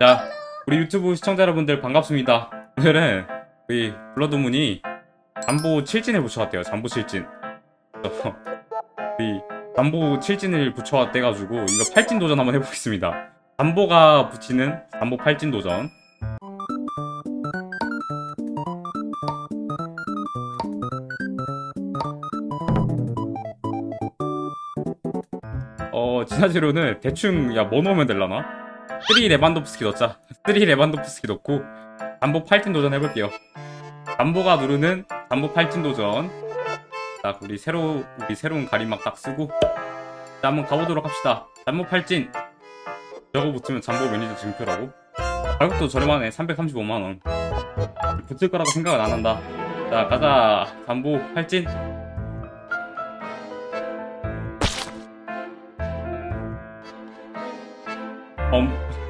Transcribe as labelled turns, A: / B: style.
A: 자, 우리 유튜브 시청자 여러분들 반갑습니다. 오늘은 우리 블러드문이 잠보 7진을 붙여왔대요. 잠보 7진. 그래서 우리 잠보 7진을 붙여왔대가지고 이거 8진 도전 한번 해보겠습니다. 잠보가 붙이는 잠보 8진 도전. 어, 지나지로는 대충 야 뭐 넣으면 될라나? 3 레반도프스키 넣자. 3 레반도프스키 넣고 잠보 8진 도전 해볼게요. 잠보가 누르는 잠보 8진 도전. 딱 우리 새로 우리 새로운 가림막 딱 쓰고 자 한번 가보도록 합시다. 잠보 8진. 저거 붙으면 잠보 매니저 증표라고. 가격도 저렴하네. 335만 원. 붙을 거라고 생각은 안 한다. 자 가자. 잠보 8진. Home.